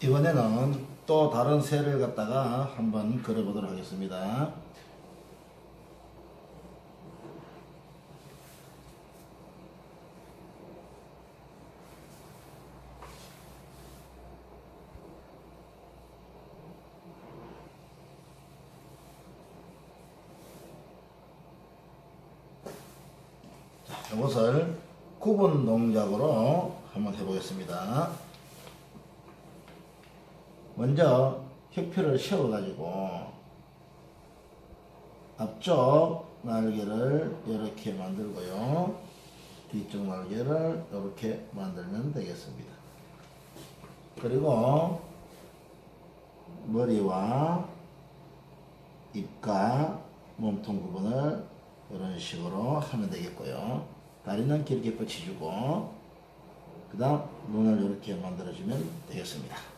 이번에는 또 다른 새를 갖다가 한번 그려보도록 하겠습니다. 자, 이것을 구분 동작으로 한번 해보겠습니다. 먼저 혁표를 세워가지고 앞쪽 날개를 이렇게 만들고요. 뒤쪽 날개를 이렇게 만들면 되겠습니다. 그리고 머리와 입과 몸통 부분을 이런 식으로 하면 되겠고요. 다리는 길게 뻗쳐주고 그 다음 눈을 이렇게 만들어주면 되겠습니다.